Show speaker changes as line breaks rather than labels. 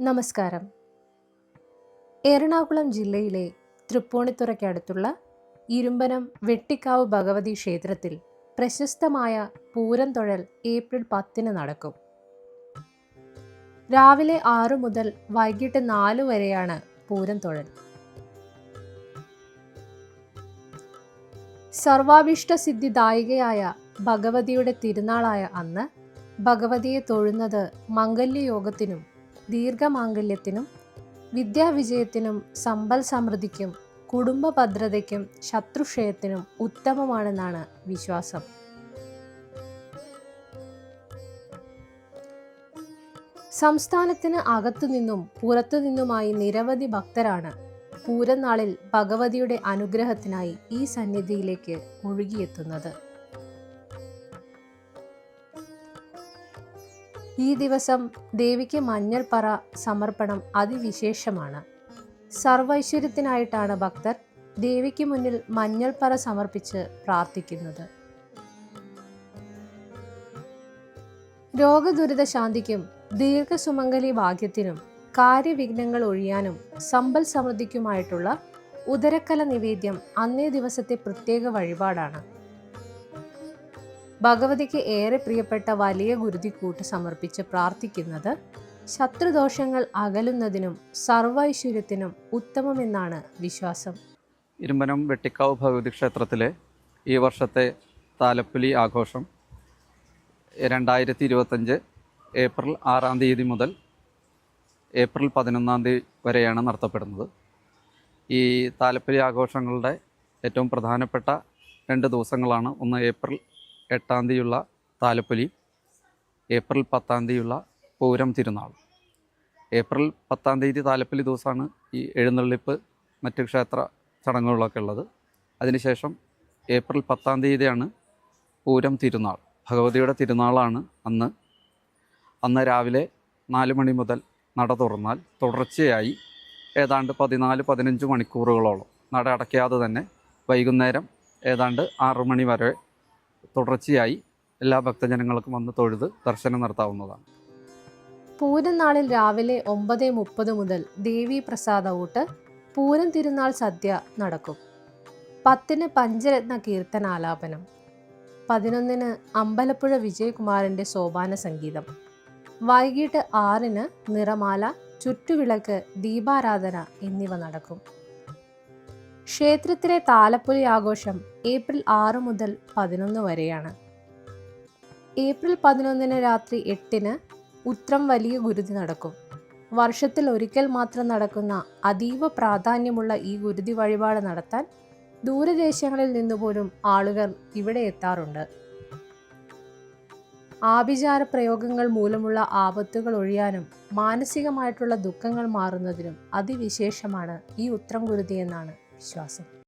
നമസ്കാരം. എറണാകുളം ജില്ലയിലെ തൃപ്പൂണിത്തുറയ്ക്കടുത്തുള്ള ഇരുമ്പനം വെട്ടിക്കാവ് ഭഗവതി ക്ഷേത്രത്തിൽ പ്രശസ്തമായ പൂരം ഏപ്രിൽ പത്തിന് നടക്കും. രാവിലെ ആറു മുതൽ വൈകിട്ട് നാല് വരെയാണ് പൂരം സർവാഭിഷ്ട സിദ്ധിദായികയായ ഭഗവതിയുടെ തിരുനാളായ അന്ന് ഭഗവതിയെ തൊഴുന്നത് മംഗല്യയോഗത്തിനും ദീർഘമാംഗല്യത്തിനും വിദ്യാവിജയത്തിനും സമ്പൽ സമൃദ്ധിക്കും കുടുംബ ഭദ്രതയ്ക്കും ശത്രുക്ഷയത്തിനും ഉത്തമമാണെന്നാണ് വിശ്വാസം. സംസ്ഥാനത്തിന് അകത്തുനിന്നും പുറത്തുനിന്നുമായി നിരവധി ഭക്തരാണ് പൂരനാളിൽ ഭഗവതിയുടെ അനുഗ്രഹത്തിനായി ഈ സന്നിധിയിലേക്ക് ഒഴുകിയെത്തുന്നത് ഈ ദിവസം ദേവിക്ക് മഞ്ഞൾപ്പറ പറ സമർപ്പണം അതിവിശേഷമാണ്. സർവൈശ്വര്യത്തിനായിട്ടാണ് ഭക്തർ ദേവിക്ക് മുന്നിൽ മഞ്ഞൾപ്പറ പറ സമർപ്പിച്ച് പ്രാർത്ഥിക്കുന്നത്. രോഗദുരിത ശാന്തിക്കും ദീർഘസുമംഗലി ഭാഗ്യത്തിനും കാര്യവിഘ്നങ്ങൾ ഒഴിയാനും സമ്പൽ സമൃദ്ധിക്കുമായിട്ടുള്ള ഉദരക്കല നിവേദ്യം അന്നേ ദിവസത്തെ പ്രത്യേക വഴിപാടാണ്. ഭഗവതിക്ക് ഏറെ പ്രിയപ്പെട്ട വലിയ ഗുരുതിക്കൂട്ട് സമർപ്പിച്ച് പ്രാർത്ഥിക്കുന്നത് ശത്രുദോഷങ്ങൾ അകലുന്നതിനും സർവൈശ്വര്യത്തിനും ഉത്തമമെന്നാണ് വിശ്വാസം.
ഇരുമ്പനം വെട്ടിക്കാവ് ഭഗവതി ക്ഷേത്രത്തിലെ ഈ വർഷത്തെ താലപ്പുലി ആഘോഷം രണ്ടായിരത്തി ഇരുപത്തഞ്ച് ഏപ്രിൽ ആറാം തീയതി മുതൽ ഏപ്രിൽ പതിനൊന്നാം തീയതി വരെയാണ് നടത്തപ്പെടുന്നത്. ഈ താലപ്പുലി ആഘോഷങ്ങളുടെ ഏറ്റവും പ്രധാനപ്പെട്ട രണ്ട് ദിവസങ്ങളാണ് ഒന്ന് ഏപ്രിൽ എട്ടാം തീയതിയുള്ള താലപ്പൊലി ഏപ്രിൽ പത്താം തീയതിയുള്ള പൂരം തിരുനാൾ. ഏപ്രിൽ പത്താം തീയതി താലപ്പൊലി ദിവസമാണ് ഈ എഴുന്നള്ളിപ്പ് മറ്റ് ക്ഷേത്ര ചടങ്ങുകളൊക്കെ ഉള്ളത്. അതിനുശേഷം ഏപ്രിൽ പത്താം തീയതിയാണ് പൂരം തിരുനാൾ. ഭഗവതിയുടെ തിരുനാളാണ് അന്ന്. അന്ന് രാവിലെ നാല് മണി മുതൽ നട തുറന്നാൽ തുടർച്ചയായി ഏതാണ്ട് പതിനാല് പതിനഞ്ച് മണിക്കൂറുകളോളം നട അടയ്ക്കാതെ തന്നെ വൈകുന്നേരം ഏതാണ്ട് ആറു മണി വരെ തുടർച്ചയായി എല്ലാ ഭക്തജനങ്ങൾക്കും വന്ന് തൊഴുത് ദർശനം നടത്താവുന്നതാണ്.
പൂരം നാളിൽ രാവിലെ ഒമ്പത് മുപ്പത് മുതൽ ദേവി പ്രസാദ ഊട്ട് പൂരം തിരുനാൾ സദ്യ നടക്കും. പത്തിന് പഞ്ചരത്ന കീർത്തനാലാപനം പതിനൊന്നിന് അമ്പലപ്പുഴ വിജയകുമാറിന്റെ സോപാന സംഗീതം വൈകിട്ട് ആറിന് നിറമാല ചുറ്റുവിളക്ക് ദീപാരാധന എന്നിവ നടക്കും. ക്ഷേത്രത്തിലെ താലപ്പൊലി ആഘോഷം ഏപ്രിൽ ആറ് മുതൽ പതിനൊന്ന് വരെയാണ്. ഏപ്രിൽ പതിനൊന്നിന് രാത്രി എട്ടിന് ഉത്രം വലിയ ഗുരുതി നടക്കും. വർഷത്തിൽ ഒരിക്കൽ മാത്രം നടക്കുന്ന അതീവ പ്രാധാന്യമുള്ള ഈ ഗുരുതി വഴിപാട് നടത്താൻ ദൂരദേശങ്ങളിൽ നിന്നുപോലും ആളുകൾ ഇവിടെ എത്താറുണ്ട്. ആഭിചാര പ്രയോഗങ്ങൾ മൂലമുള്ള ആപത്തുകൾ ഒഴിയാനും മാനസികമായിട്ടുള്ള ദുഃഖങ്ങൾ മാറുന്നതിനും അതിവിശേഷമാണ് ഈ ഉത്രം ഗുരുതി എന്നാണ്. വിശ്വാസം.